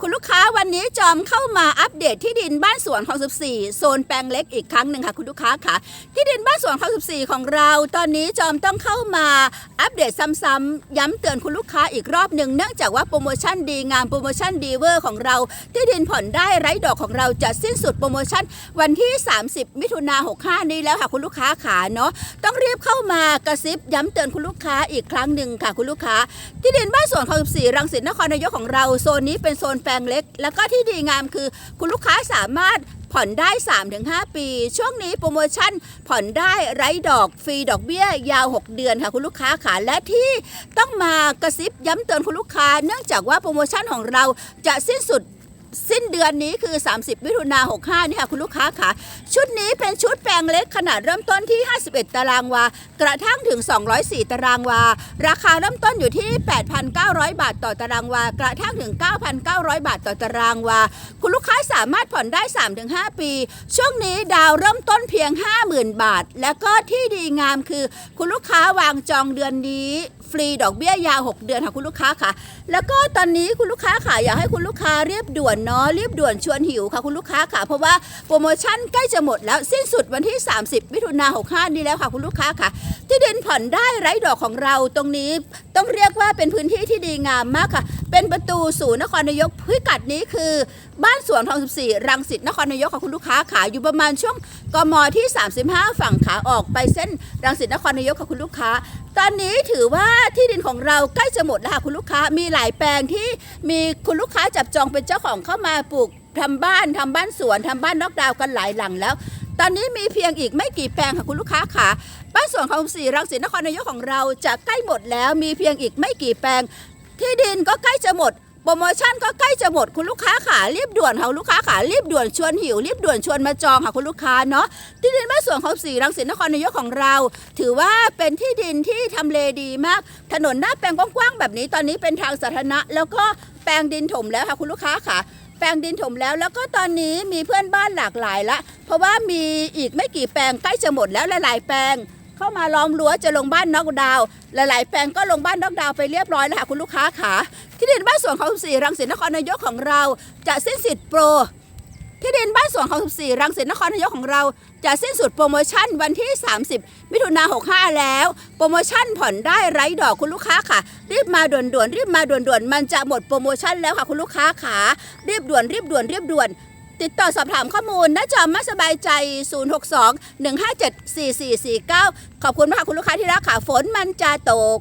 คุณลูกค้าวันนี้จอมเข้ามาอัปเดตที่ดินบ้านสวนของ14 โซนแปลงเล็กอีกครั้งหนึ่งค่ะ คุณลูกค้าค่ะ ที่ดินบ้านสวนของ14 ของเรา ตอนนี้จอมต้องเข้ามาอัปเดตซ้ำๆย้ำเตือนคุณลูกค้าอีกรอบหนึ่งเนื่องจากว่าโปรโมชั่นดีงามโปรโมชั่นดีเวอร์ของเรา ที่ดินผ่อนได้ไร้ดอกของเราจะสิ้นสุดโปรโมชั่นวันที่ 30 มิถุนา65 นี้แล้วค่ะคุณลูกค้าขาเนาะต้องรีบเข้ามากระซิบย้ำเตือนคุณลูกค้าอีกครั้งหนึ่งค่ะคุณลูกค้า ที่ดินบ้านสวนของ14รังสิตนครนายกของเราโซนนี้เป็นโซนแปลงเล็ก แล้วก็ที่ดีงามคือ คุณลูกค้าสามารถผ่อนได้ 3-5 ปี ช่วงนี้โปรโมชั่นผ่อนได้ไร้ดอกฟรีดอกเบี้ย ยาว 6 เดือนค่ะคุณลูกค้าค่ะและที่ต้องมากระซิบย้ำเตือนคุณลูกค้า เนื่องจากว่าโปรโมชั่นของเราจะสิ้นสุด สิ้นเดือนนี้คือ 30มิถุนา65นี่ค่ะคุณลูกค้าค่ะ ชุดนี้เป็นชุดแปลงเล็กขนาดเริ่มต้นที่ 51 ตารางวา กระทั่งถึง 204 ตารางวา ราคาเริ่มต้นอยู่ที่ 8,900 บาทต่อตารางวา กระทั่งถึง 9,900 บาทต่อตารางวา คุณลูกค้าสามารถผ่อนได้ 3-5 ปี ช่วงนี้ดาวเริ่มต้นเพียง 50,000 บาท แล้วก็ที่ดีงามคือ คุณลูกค้าวางจองเดือนนี้ฟรีดอกเบี้ยยาว 6 เดือนค่ะคุณลูกค้าค่ะ แล้วก็ตอนนี้คุณลูกค้าค่ะอยากให้คุณลูกค้าเรียบด่วนเนาะรีบด่วนชวนหิวค่ะคุณลูกค้าค่ะ เพราะว่าโปรโมชั่นใกล้จะหมดแล้วสิ้นสุดวันที่ 30มิถุนา65นี้แล้วค่ะคุณลูกค้าค่ะ ที่ดินผ่อนได้ไร้ดอกของเราตรงนี้ ต้องเรียกว่าเป็นพื้นที่ที่ดีงามมากค่ะ เป็นประตูสู่นครนายกพิกัดนี้คือ บ้านสวนทอง 14 รังสิตนครนายกค่ะคุณลูกค้าค่ะอยู่ประมาณช่วงกมที่ 35 ฝั่งขาออกไปเส้นรังสิตนครนายกค่ะคุณลูกค้า ตอนนี้ถือว่าที่ดินของเราใกล้จะหมดแล้วค่ะคุณลูกค้ามีหลายแปลงที่มีคุณลูกค้าจับจองเป็นเจ้าของเข้ามาปลูกทำบ้านทำบ้านสวนทำบ้านนอกดาวกันหลายหลังแล้ว ตอนนี้มีเพียงอีกไม่กี่แปลงค่ะคุณลูกค้าค่ะบ้านสวนของสีรังสิตนครนายกของเราจะใกล้หมดแล้วมีเพียงอีกไม่กี่แปลง ที่ดินก็ใกล้จะหมดโปรโมชั่นก็ใกล้จะหมดคุณลูกค้าขารีบด่วนค่ะลูกค้าขารีบด่วนชวนหิวรีบด่วนชวนมาจองค่ะคุณลูกค้าเนาะที่ดินบ้านสวนของสีรังสิตนครนายกของเรา ถือว่าเป็นที่ดินที่ทำเลดีมาก ถนนหน้าแปลงกว้างๆแบบนี้ตอนนี้เป็นทางสาธารณะ แล้วก็แปลงดินถมแล้วค่ะคุณลูกค้าค่ะแปลงดินถมแล้วแล้วก็ตอนนี้มีเพื่อนบ้านหลากหลายละ เพราะว่ามีอีกไม่กี่แปลงใกล้จะหมดแล้วหลายๆแปลง เข้ามาล้อมรั้วจะลงบ้านนอกดาวหลายๆแปลงก็ลงบ้านนอกดาวไปเรียบร้อยแล้วค่ะคุณลูกค้าค่ะที่ดินบ้านสวนของ14รังสิตนครนายกของเราจะสิ้นสิทธิ์โปรที่ดินบ้านสวนของ14รังสิตนครนายกของเรา จะสิ้นสุดโปรโมชั่นวันที่ 30 มิถุนา65 แล้ว โปรโมชั่นผ่อนได้ไร้ดอกคุณลูกค้าค่ะ รีบมาด่วนๆรีบมาด่วนๆมันจะหมดโปรโมชั่นแล้วค่ะคุณลูกค้าค่ะรีบด่วนรีบด่วนรีบด่วน ติดต่อสอบถามข้อมูลหน้าจอไม่สบายใจ 062 157 4449 ขอบคุณมากคุณลูกค้าที่รักค่ะฝนมันจะตก